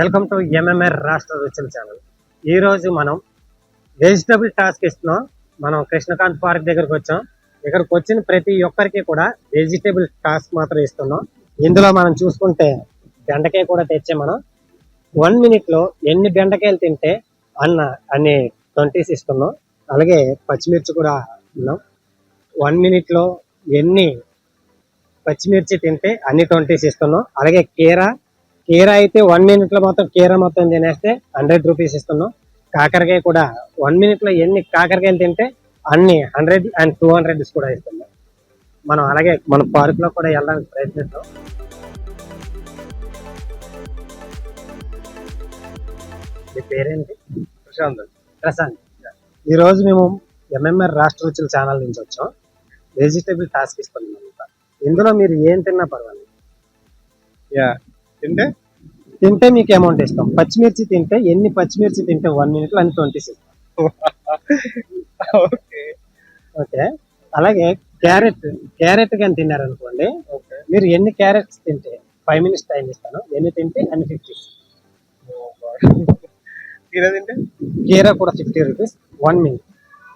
Welcome to MMR రాష్ట్ర రుచుల channel. ఈరోజు మనం వెజిటబుల్ టాస్క్ ఇస్తున్నాం. మనం కృష్ణకాంత్ పార్క్ దగ్గరకు వచ్చాం. ఇక్కడికి వచ్చిన ప్రతి ఒక్కరికి కూడా వెజిటబుల్ టాస్క్ మాత్రం ఇస్తున్నాం. ఇందులో మనం చూసుకుంటే బెండకాయ కూడా తెచ్చే మనం. వన్ మినిట్లో ఎన్ని బెండకాయలు తింటే అన్న అన్ని ట్వంటీస్ ఇస్తున్నాం. అలాగే పచ్చిమిర్చి కూడా ఉన్నాం. వన్ మినిట్లో ఎన్ని పచ్చిమిర్చి తింటే అన్ని ట్వంటీస్ ఇస్తున్నాం. అలాగే కీరా కీరా అయితే వన్ మినిట్లో మొత్తం కీరా మొత్తం తినేస్తే హండ్రెడ్ రూపీస్ ఇస్తున్నాం. కాకరకాయ కూడా వన్ మినిట్లో ఎన్ని కాకరకాయలు తింటే అన్ని హండ్రెడ్ అండ్ టూ హండ్రెడ్ కూడా ఇస్తున్నాం. మనం అలాగే మన పార్క్లో కూడా వెళ్ళడానికి ప్రయత్నిస్తాం. మీ పేరేంటి? ప్రశాంత్ ప్రశాంత్. ఈ రోజు మేము ఎంఎంఆర్ రాష్ట్ర రుచుల ఛానల్ నుంచి వచ్చాం. వెజిటేబుల్ టాస్క్ ఇస్తున్నాం ఇందులో మీరు ఏం తిన్నా పర్వాలేదు. యా తింటే? తింటే మీకు అమౌంట్ ఇస్తాం. పచ్చిమిర్చి తింటే ఎన్ని పచ్చిమిర్చి తింటే వన్ మినిట్లో అన్ని ట్వంటీస్ ఇస్తాం ఓకే. ఓకే. అలాగే క్యారెట్ క్యారెట్ కానీ తిన్నారనుకోండి ఓకే. మీరు ఎన్ని క్యారెట్స్ తింటే ఫైవ్ మినిట్స్ టైం ఇస్తాను. ఎన్ని తింటే అన్ని ఫిఫ్టీ కీరా తింటే? కీరా కూడా fifty rupees one minute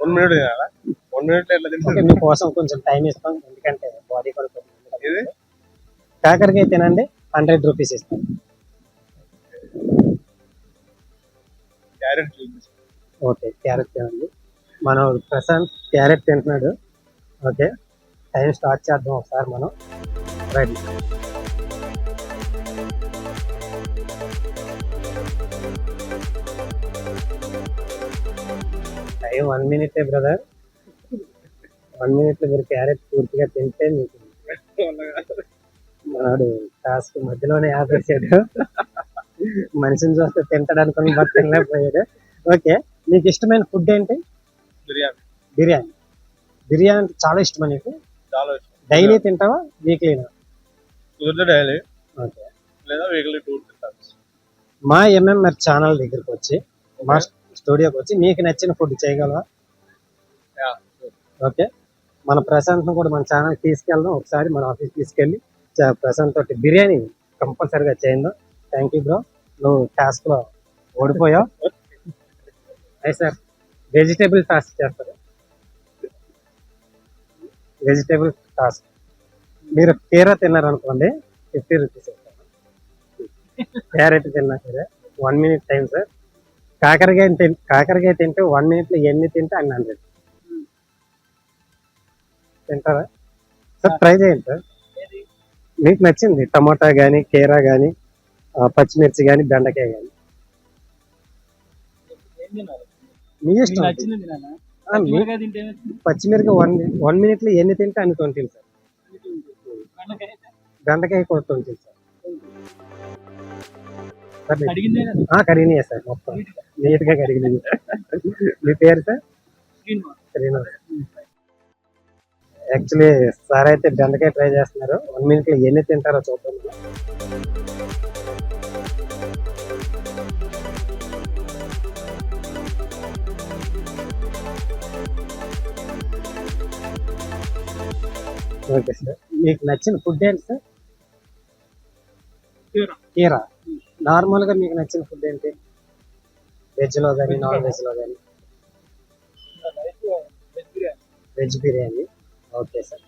one minute తినాలా? వన్ మినిట్ ఎట్లా తింటే మీకోసం కొంచెం టైం ఇస్తాం. ఎందుకంటే బాడీ కూడా కాకరకాయ తినండి. హండ్రెడ్ రూపీస్ ఇస్తాం. క్యారెట్ ఓకే క్యారెట్ తినండి మనం ప్రశాంత్ క్యారెట్ తింటున్నాడు. ఓకే టైం స్టార్ట్ చేద్దాం ఒకసారి మనం. రెడీ టైం వన్ మినిటే బ్రదర్. వన్ మినిట్లో మీరు క్యారెట్ పూర్తిగా తింటే మీకు మనడు టాస్క్ మధ్యలోనే ఆపేసాడు. మనిషిని చూస్తే తింటాడు అనుకుని బట్ తినలేకపోయాడు ఓకే నీకు ఇష్టమైన ఫుడ్ ఏంటి? బిర్యానీ. బిర్యానీ. బిర్యానీ అంటే చాలా ఇష్టమా నీకు? చాలా ఇష్టం. డైలీ తింటావా? వీక్లీనా? కుదిరితే డైలీ. ఓకే. లేదా వీక్లీ టూ టైమ్స్. మా ఎంఎంఆర్ ఛానల్ దగ్గరికి వచ్చి మా స్టూడియోకి వచ్చి నీకు నచ్చిన ఫుడ్ చేయగలవా? ఓకే. మన ప్రశాంత్ను కూడా మన ఛానల్ తీసుకెళ్దాం. ఒకసారి మన ఆఫీస్ తీసుకెళ్ళి ప్రశాంత్ తోటి బిర్యానీ కంపల్సరిగా చేద్దాం థ్యాంక్ యూ బ్రో నువ్వు టాస్క్లో ఓడిపోయావు. అయి సార్ వెజిటేబుల్ టాస్క్ చేస్తారు. వెజిటేబుల్ టాస్క్ మీరు కీరా తిన్నారనుకోండి ఫిఫ్టీ రూపీస్ ఇస్తాను. క్యారెట్ తిన్నా సరే వన్ మినిట్ టైం సార్ కాకరకాయ తిన్ కాకరకాయ తింటే వన్ మినిట్లో ఎన్ని తింటే అన్ని హండ్రెడ్ తింటారా? సార్ ట్రై చేయండి సార్ మీకు నచ్చింది? టమాటా కానీ కీరా కానీ పచ్చిమిర్చి కానీ బెండకాయ కానీ మీ ఇష్టం. పచ్చిమిరప వన్ వన్ మినిట్లో ఎన్ని తింటే అన్ని ట్వంటీ సార్. బెండకాయ కూడా ట్వంటీ సార్. కడిగినాయి సార్ మొత్తం. నీట్గా కడిగినది మీ పేరు సార్? శ్రీనివాస్. యాక్చువల్లీ సార్ అయితే బెండకాయ ట్రై చేస్తున్నారు. వన్ మినిట్లో ఎన్ని తింటారో చూద్దాం. Okay sir. మీకు నచ్చిన ఫుడ్ ఏంటి సార్? కీరా. కీరా. నార్మల్గా మీకు నచ్చిన ఫుడ్ ఏంటి? వెజ్లో కానీ నాన్ వెజ్లో కానీ వెజ్ బిర్యానీ. Okay sir.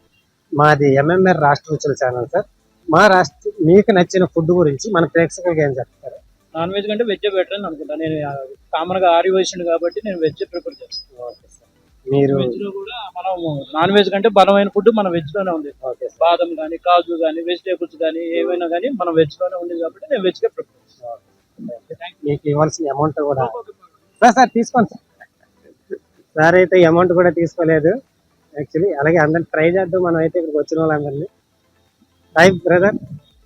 మాది ఎంఎంఆర్ రాష్ట్ర రుచుల ఛానల్ సార్. మా రాష్ట్ర మీకు నచ్చిన ఫుడ్ గురించి మన ప్రేక్షకులకు ఏం చెప్తారు? నాన్ వెజ్ కంటే వెజ్ బెటర్ అని అనుకుంటా. నేను కామన్గా ఆరి వేసిండు కాబట్టి నేను వెజ్ ప్రిఫర్ చేస్తాను. Okay sir. మీరు వెజ్లో కూడా మనం నాన్ వెజ్ కంటే బలమైన ఫుడ్ మన వెజ్లోనే ఉంది. ఓకే బాదం కానీ కాజు కానీ వెజిటేబుల్స్ కానీ ఏమైనా కానీ మన వెజ్లోనే ఉంది కాబట్టి నేను వెజ్గా ప్రిఫర్ చేస్తాను. మీకు ఇవ్వాల్సిన అమౌంట్ కూడా సార్ సార్ తీసుకోండి సార్. సార్ అయితే అమౌంట్ కూడా తీసుకోలేదు. యాక్చువల్లీ. అలాగే అందరిని ట్రై చేద్దాం. మనం అయితే ఇక్కడికి వచ్చిన వాళ్ళందరినీ. Hi brother.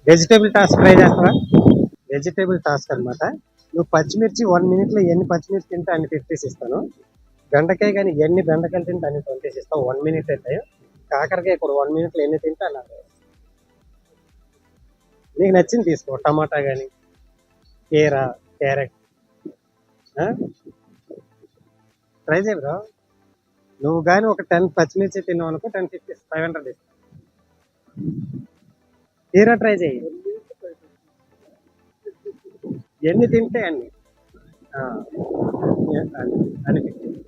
Vegetable task try చేస్తారా వెజిటేబుల్ టాస్క్ అనమాట నువ్వు పచ్చిమిర్చి వన్ మినిట్లో ఎన్ని పచ్చిమిర్చి తింటే అన్ని ఫిఫ్టీస్ ఇస్తాను. బెండకాయ కానీ ఎన్ని బెండకాయలు తింటే అన్ని ట్వంటీస్ ఇస్తావు వన్ మినిట్ అయితే. కాకరకాయ కూడా వన్ మినిట్లో ఎన్ని తింటే అలా. నీకు నచ్చింది తీసుకో. టమాటా కానీ కీరా క్యారెట్. ట్రై చేయరా నువ్వు కానీ ఒక టెన్ పచ్చిమిర్చి తిన్నావు అనుకో టెన్ ఫిఫ్టీ ఫైవ్ హండ్రెడ్ తీరా ట్రై చేయి ఎన్ని తింటే అన్ని. ఆ, అనిపించింది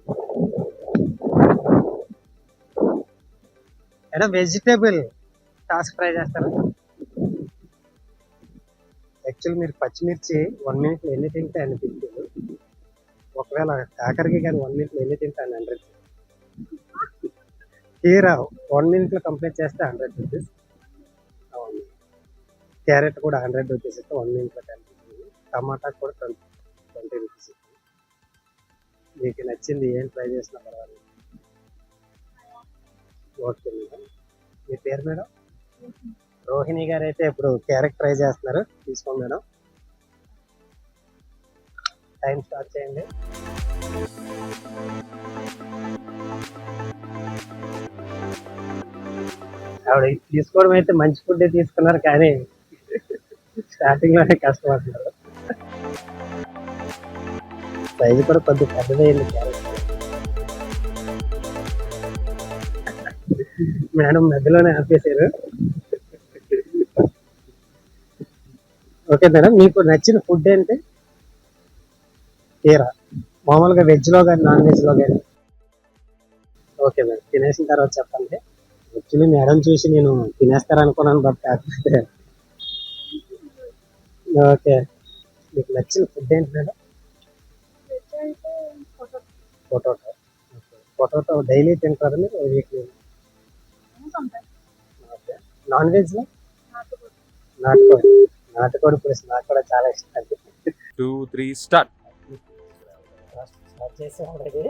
ఏదో వెజిటేబుల్ టాస్క్ ట్రై చేస్తారా? యాక్చువల్ మీరు పచ్చిమిర్చి వన్ మినిట్లో ఎన్ని తింటే అన్ని తింటారు ఒకవేళ కాకరకి కానీ వన్ మినిట్లో ఎన్ని తింటాను హండ్రెడ్ కీరా వన్ మినిట్లో కంప్లీట్ చేస్తే హండ్రెడ్ రూపీస్ అవును. క్యారెట్ కూడా హండ్రెడ్ రూపీస్ ఇస్తే వన్ మినిట్లో టెన్ టమాటా కూడా ట్వంటీ ట్వంటీ రూపీస్ మీకు నచ్చింది ఏం ట్రై చేసినా పర్వాలేదు. ఓకే మేడం మీ పేరు మేడం రోహిణి. గారు అయితే ఇప్పుడు క్యారెట్ ట్రై చేస్తున్నారు. తీసుకోండి మేడం టైం స్టార్ట్ చేయండి. ఆవిడ తీసుకోవడం అయితే మంచి ఫుడ్ తీసుకున్నారు కానీ స్టార్టింగ్లోనే కష్టపడుతున్నారు. సైజు కూడా కొద్దిగా పెద్దదైంది మేడం మధ్యలోనే ఆపేశారు. ఓకే మేడం మీకు నచ్చిన ఫుడ్ ఏంటి? కీరా మామూలుగా వెజ్లో కానీ నాన్ వెజ్లో కానీ ఓకే మేడం తినేసిన తర్వాత చెప్పండి. యాక్చువల్లీ మేడం చూసి నేను తినేస్తారనుకున్నాను బట్ కాకపోతే. ఓకే మీకు నచ్చిన ఫుడ్ ఏంటి మేడం పొటాటో. పొటాటో. డైలీ తింటారు మీరు వీక్లీ ఓకే నాన్ వెజ్లో? నాటుకోడి. నాటుకోడి పులుసు నాకు కూడా చాలా ఇష్టం. Two, three, start. స్టార్ట్ చేసాం ఆల్రెడీ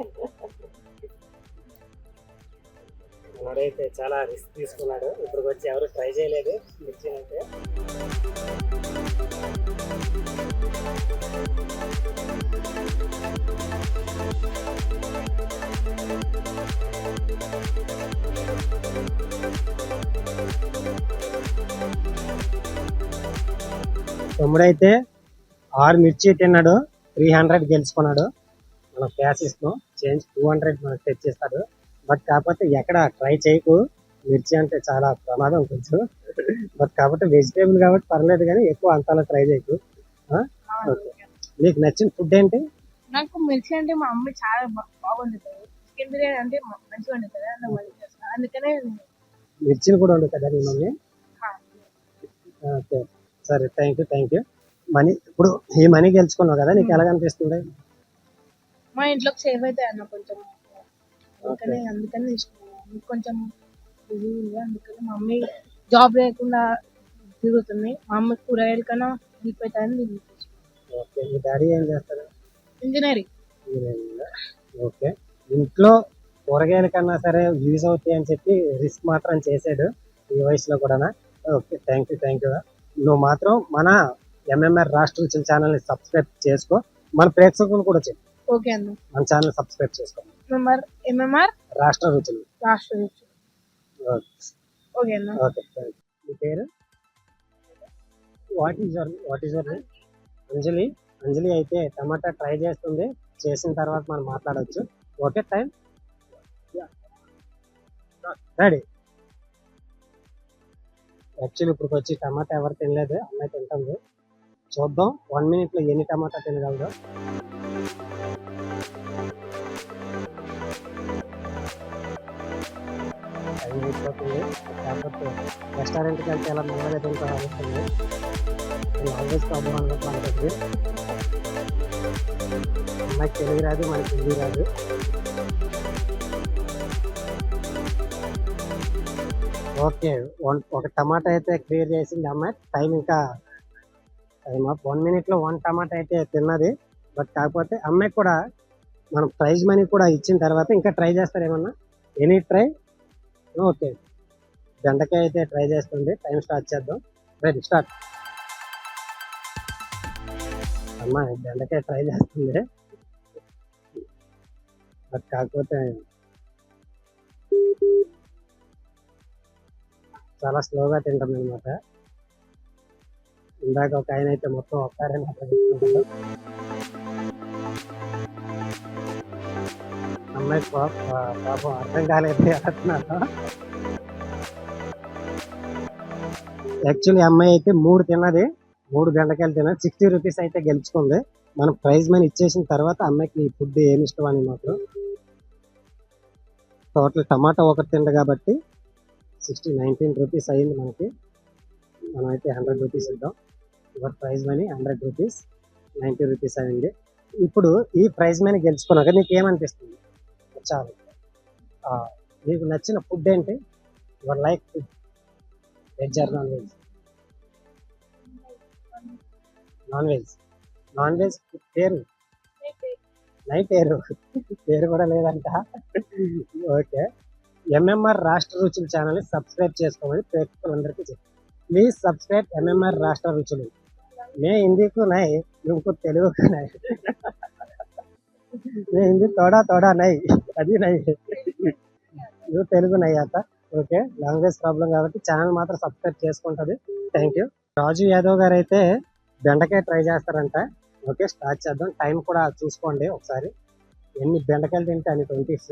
మనోడైతే చాలా రిస్క్ తీసుకున్నాడు. ఇప్పుడు వచ్చి ఎవరు ట్రై చేయలేదు. మిర్చి అయితే తమ్ముడైతే ఆరు మిర్చి తిన్నాడు. త్రీ హండ్రెడ్ గెలుచుకున్నాడు. మనం క్యాష్ ఇస్తాం. చేంజ్ టూ హండ్రెడ్ మనకు తెచ్చిస్తాడు బట్ కాకపోతే ఎక్కడ ట్రై చేయకు. మిర్చి అంటే చాలా ప్రమాదం కొంచెం. బట్ కాకపోతే వెజిటేబుల్ కాబట్టి పర్లేదు కానీ ఎక్కువ అంతలా ట్రై చేయకు. నీకు నచ్చిన ఫుడ్ ఏంటి? నాకు మిర్చి అంటే మా అమ్మ చాలా బా- బాగా వండుతుంది చికెన్ బిర్యానీ అంటే మ- మంచిగా వండుతుంది. నాకు మంచిగా చేస్తాను అందుకనే మిర్చిని కూడా వండు కదా నీ మమ్మీ? ఓకే. సరే thank you thank you money ఇప్పుడు ఈ మనీ గెలుచుకున్నావు కదా నీకు ఎలా అనిపిస్తుంది మా ఇంట్లోకి సేవ్ అవుతాయి అన్న కొంచెం. అందుకనే అందుకని తీసుకున్నాను. కొంచెం బిజీ ఉంది. అందుకని మా మమ్మీ జాబ్ లేకుండా తిరుగుతుంది. మా అమ్మ కూరగాయల కన్నా హెల్ప్ అవుతాయని ఓకే. మీ డాడీ ఏం చేస్తారు? ఇంజనీరింగ్. ఇంజనీరింగ్? ఓకే. ఇంట్లో కూరగాయల కన్నా సరే యూజ్ అవుతాయి అని చెప్పి రిస్క్ మాత్రం చేసాడు ఈ వయసులో కూడా okay. Thank you thank you నువ్వు మాత్రం మన ఎంఎంఆర్ రాష్ట్ర ఛానల్ని సబ్స్క్రైబ్ చేసుకో. మన ప్రేక్షకులు కూడా చెప్పు. ఓకే అన్న. మన ఛానల్ సబ్స్క్రైబ్ చేసుకో ఎంఎంఆర్ ఎంఎంఆర్? రాష్ట్ర రుచులు. రాష్ట్ర రుచి. ఓకే. అన్న. ఓకే మీ పేరు? What is your what is your name? Anjali. Anjali అయితే టమాటా ట్రై చేస్తుంది. చేసిన తర్వాత మనం మాట్లాడవచ్చు ఓకే టైం రెడీ. యాక్చువల్లీ ఇప్పుడు వచ్చి టమాటా ఎవరు తినలేదు. అమ్మాయి తింటుంది. చూద్దాం. వన్ మినిట్లో ఎన్ని టమాటా తినగలదు. అయిపోతుంది కాకపోతే రెస్టారెంట్కి వెళ్తే ఎలా మెల్లగా తింటాం అనిపిస్తుంది లాంగ్వేజ్ ప్రాబ్లం అనుకుంటున్నాను నాకు తెలుగు రాదు మనకి హిందీ రాదు ఓకే వన్ ఒక టమాటా అయితే క్లియర్ చేసింది అమ్మాయి. టైం ఇంకా టైం వన్ మినిట్లో వన్ టమాటా అయితే తిన్నది. బట్ కాకపోతే అమ్మాయికి కూడా మనం ప్రైజ్ మనీ కూడా ఇచ్చిన తర్వాత ఇంకా ట్రై చేస్తారు ఏమన్నా? Any try? ఓకే. బెండకాయ అయితే ట్రై చేస్తుంది. టైం స్టార్ట్ చేద్దాం. Ready start. అమ్మ బెండకాయ ట్రై చేస్తుంది. బట్ కాకపోతే చాలా స్లోగా తింటాం అనమాట ఇందాక ఒక ఆయన అయితే మొత్తం ఒకసారి తీసుకుంటాడు అమ్మాయి పాప పాపం అర్థం కాలేదు అంటున్నాను యాక్చువల్లీ అమ్మాయి అయితే మూడు తిన్నది. మూడు బెండకాయలు తిన్నది. సిక్స్టీ రూపీస్ అయితే గెలుచుకుంది. మనం ప్రైజ్ మనీ ఇచ్చేసిన తర్వాత అమ్మాయికి ఫుడ్ ఏమి ఇష్టం అని మాత్రం. టోటల్ టమాటా ఒకటి తిండ కాబట్టి సిక్స్టీ నైన్టీన్ రూపీస్ అయింది మనకి. మనం అయితే హండ్రెడ్ రూపీస్ ఇద్దాం. ఇవర్ prize money hundred rupees ninety rupees అయింది. ఇప్పుడు ఈ ప్రైజ్ మీద గెలుచుకున్నాక నీకు ఏమనిపిస్తుంది? చాలు. నీకు నచ్చిన ఫుడ్ ఏంటి? Your like food. Veg or non veg? Non veg. Non veg పేరు? నైట్ పేరు. పేరు. కూడా లేదంట. ఓకే. ఎంఎంఆర్ రాష్ట్ర రుచులు ఛానల్ సబ్స్క్రైబ్ చేసుకోమని ప్రేక్షకులందరికీ చెప్పి. ప్లీజ్ సబ్స్క్రైబ్ ఎంఎంఆర్ రాష్ట్ర రుచులు. मैं हिंदी को नहीं तुमको तेलुगु को नहीं मैं हिंदी थोड़ा थोड़ा नहीं అది नहीं నువ్వు తెలుగు నై అత ఓకే లాంగ్వేజ్ ప్రాబ్లం కాబట్టి ఛానల్ మాత్రం సబ్స్క్రైబ్ చేసుకుంటుంది థ్యాంక్ యూ రాజు యాదవ్ గారు అయితే బెండకాయ ట్రై చేస్తారంట ఓకే స్టార్ట్ చేద్దాం టైం కూడా చూసుకోండి ఒకసారి ఎన్ని బెండకాయలు తింటే అన్ని ట్వంటీస్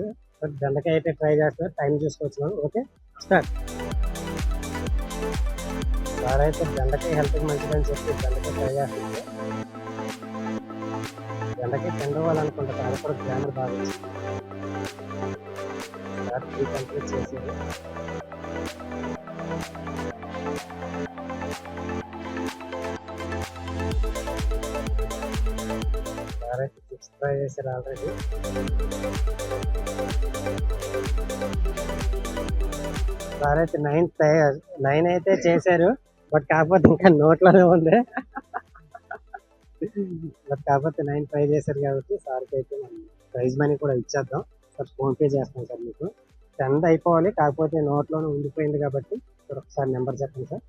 బెండకాయ అయితే ట్రై చేస్తారు టైం చూసుకోవచ్చు ఓకే స్టార్ట్ సార్ అయితే బెండకాయ హెల్త్కి మంచిదని చెప్పి బెండకాయ ట్రై చేస్తుంది బెండకాయ తినవాలనుకుంటా అది కూడా గ్రామర్ బాగా సార్ త్రీ కంప్లీట్ చేసేది. సార్ అయితే సిక్స్ ట్రై చేశారు ఆల్రెడీ. సార్ అయితే నైన్ నైన్ అయితే చేశారు. బట్ కాకపోతే ఇంకా నోట్లోనే ఉంది. బట్ కాకపోతే నైన్ ట్రై చేశారు కాబట్టి సార్కి అయితే మనం ప్రైజ్ మనీ కూడా ఇచ్చేద్దాం. సార్ ఫోన్పే చేస్తాం సార్ మీకు. టెన్త్ అయిపోవాలి కాకపోతే నోట్లోనే ఉండిపోయింది కాబట్టి ఒకసారి నెంబర్ చెప్పండి సార్.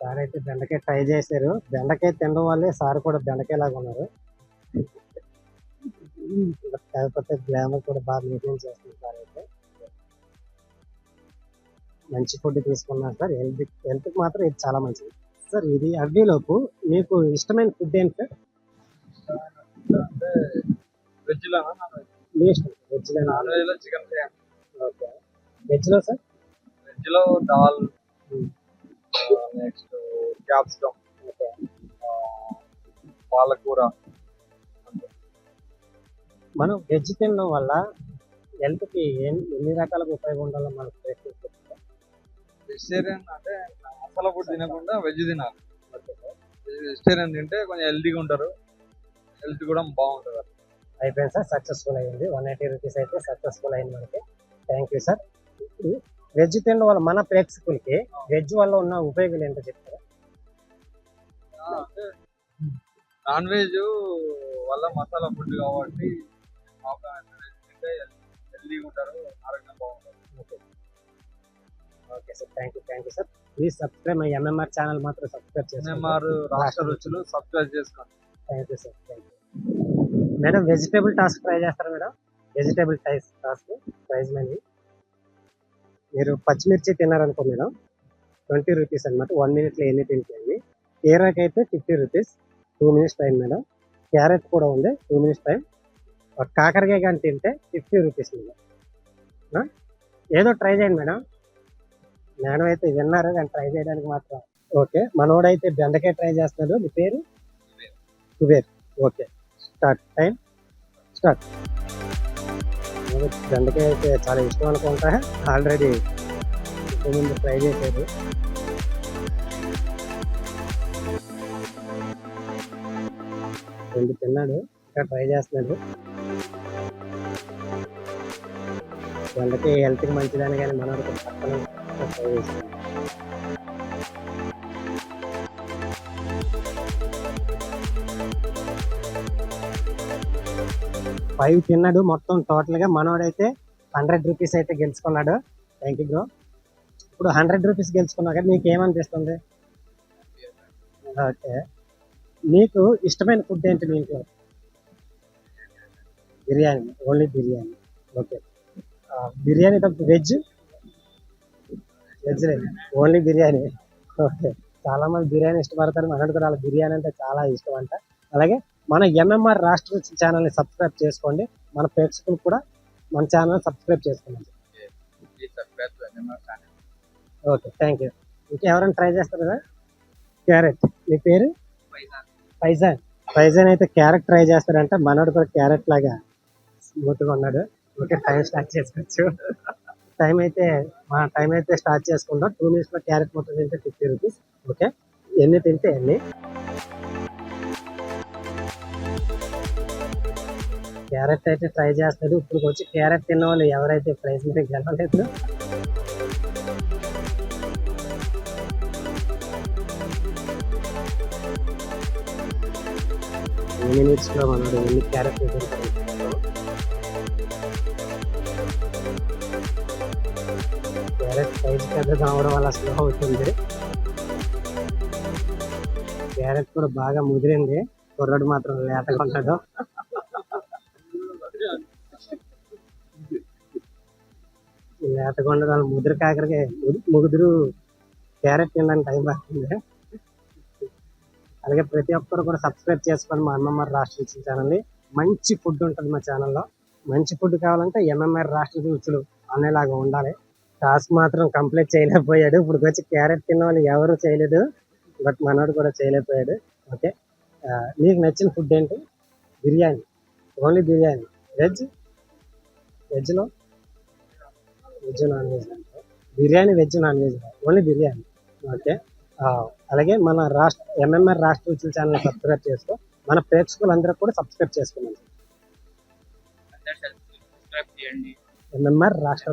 సార్ అయితే బెండకాయ ట్రై చేశారు. బెండకాయ తినడం వల్లే సార్ కూడా బెండకాయలాగా ఉన్నారు. కాకపోతే గ్లామర్ కూడా బాగా మెయింటైన్ చేస్తుంది సార్ అయితే. మంచి ఫుడ్ తీసుకున్నారు సార్. హెల్త్ హెల్త్కి మాత్రం ఇది చాలా మంచిది. సార్ ఇది అడ్డీలోపు మీకు ఇష్టమైన ఫుడ్ ఏంటి సార్? అంటే వెజ్ లోనా నాన్ వెజ్ మీ ఇష్టం. వెజ్లో నాన్ చికెన్ ఓకే. వెజ్లో సార్? వెజ్లో దాల్. Next capsicum okay. పాలకూర. మనం వెజ్ తినడం వల్ల హెల్త్కి ఎన్ని ఎన్ని రకాలుగా ఉపయోగం ఉండాలో మనకు వెజిటేరియన్ అంటే మసాలా ఫుడ్ తినకుండా వెజ్ తినాలి. వెజిటేరియన్ తింటే కొంచెం హెల్తీగా ఉంటారు. హెల్త్ కూడా బాగుంటుంది అయిపోయింది సార్ సక్సెస్ఫుల్ అయింది. వన్ ఎయిటీ రూపీస్ అయితే సక్సెస్ఫుల్ అయింది మనకి. థ్యాంక్ యూ సార్ వెజ్ తినడం వల్ల మన ప్రేక్షకులకి వెజ్ వల్ల ఉన్న ఉపయోగాలు ఏంటో చెప్తారా? అంటే నాన్ వెజ్ వల్ల మసాలా ఫుడ్ కాబట్టి హెల్తీగా ఉంటారు ఆరోగ్యం బాగుంటుంది okay sir thank you thank you sir. Please subscribe my MMR channel మాత్రం సబ్స్క్రైబ్ ఎంఎంఆర్ రాష్ట్ర రుచులు సబ్స్క్రైబ్ చేసుకోండి. Thank you sir thank you madam vegetable task try చేస్తారా madam vegetable ties task prize money మీరు పచ్చిమిర్చి తిన్నారనుకో మేడం ట్వంటీ రూపీస్ అనమాట one మినిట్లో ఎన్ని తింటుంది కీరాకి అయితే fifty rupees two minutes time madam carrot కూడా ఉంది. టూ మినిట్స్ టైం కాకరకాయ కానీ తింటే ఫిఫ్టీ రూపీస్ మేడం? ఏదో ట్రై చేయండి మేడం మేడం అయితే విన్నారు కానీ ట్రై చేయడానికి మాత్రం. ఓకే మనోడైతే బెండకాయ ట్రై చేస్తున్నాడు. మీ పేరు? Kuber. Okay start time start బెండకాయ అయితే చాలా ఇష్టం అనుకుంటా. ఆల్రెడీ ముందు ట్రై చేసేది రెండు తిన్నాడు ఇంకా ట్రై చేస్తున్నాడు. బెండకాయ హెల్త్కి మంచిదని కానీ మనోడు కొంచెం పక్కన ఫైవ్ తిన్నాడు మొత్తం టోటల్గా మనోడైతే హండ్రెడ్ రూపీస్ అయితే గెలుచుకున్నాడు. థ్యాంక్ యూ బ్రో ఇప్పుడు హండ్రెడ్ రూపీస్ గెలుచుకున్నా కదా నీకు ఏమనిపిస్తుంది ఓకే నీకు ఇష్టమైన ఫుడ్ ఏంటి మీ ఇంట్లో? బిర్యానీ ఓన్లీ బిర్యానీ. ఓకే బిర్యానీ తప్ప veg veg only biryani. Okay. చాలా మంది బిర్యానీ ఇష్టపడతారు మనకు కూడా వాళ్ళ బిర్యానీ అంటే చాలా ఇష్టం అంట. అలాగే మన ఎంఎంఆర్ రాష్ట్ర ఛానల్ని సబ్స్క్రైబ్ చేసుకోండి. మన ప్రేక్షకులు కూడా మన ఛానల్ సబ్స్క్రైబ్ చేసుకోండి. ఓకే. థ్యాంక్ యూ ఇంకెవరైనా ట్రై చేస్తారు? కదా క్యారెట్. మీ పేరు? ఫైజాన్. ఫైజాన్ అయితే క్యారెట్ ట్రై చేస్తారంటే. మనోడు కూడా క్యారెట్ లాగా స్మూత్గా ఉన్నాడు. ఓకే. టైం స్టార్ట్ చేసుకోవచ్చు. టైం అయితే మా టైం అయితే స్టార్ట్ చేసుకుందాం. టూ మినిట్స్లో క్యారెట్ మొత్తం తింటే ఫిఫ్టీ రూపీస్ ఓకే ఎన్ని తింటే ఎన్ని? క్యారెట్ అయితే ట్రై చేస్తారు ఇప్పుడు వచ్చి క్యారెట్ తిన్న వాళ్ళు ఎవరైతే ప్రైస్ మీద గెలవలేదు. మినిట్స్లో మినిట్స్లో మనోడు ఎన్ని క్యారెట్ తింటారు క్యారెట్ సైజ్ పెద్దగా అవడం వల్ల స్లో అవుతుంది. క్యారెట్ కూడా బాగా ముదిరింది. కుర్రడు మాత్రం లేతగా ఉండదు లేతగా ఉండడం వల్ల ముదురు కాకరకి ముదురు క్యారెట్ తినడానికి టైం పడుతుంది. అలాగే ప్రతి ఒక్కరు కూడా సబ్స్క్రైబ్ చేసుకోండి మా ఎంఎంఆర్ రాష్ట్ర రుచుల ఛానల్ని. మంచి ఫుడ్ ఉంటుంది మా ఛానల్లో. మంచి ఫుడ్ కావాలంటే ఎంఎంఆర్ రాష్ట్ర రుచులు అనేలాగా ఉండాలి. టాస్క్ మాత్రం కంప్లీట్ చేయలేకపోయాడు. ఇప్పుడు వచ్చి క్యారెట్ తిన్న వాళ్ళు ఎవరు చేయలేదు. బట్ మనోడు కూడా చేయలేకపోయాడు. ఓకే. నీకు నచ్చిన ఫుడ్ ఏంటి? బిర్యానీ. ఓన్లీ బిర్యానీ. వెజ్? వెజ్లో? Veg non veg. Biryani veg non veg. Only biryani. Okay. అలాగే మన రాష్ట్ర ఎంఎంఆర్ రాష్ట్ర రుచుల ఛానల్ సబ్స్క్రైబ్ చేసుకో. మన ప్రేక్షకులందరూ కూడా సబ్స్క్రైబ్ చేయండి. ఎంఎంఆర్ రాష్ట్ర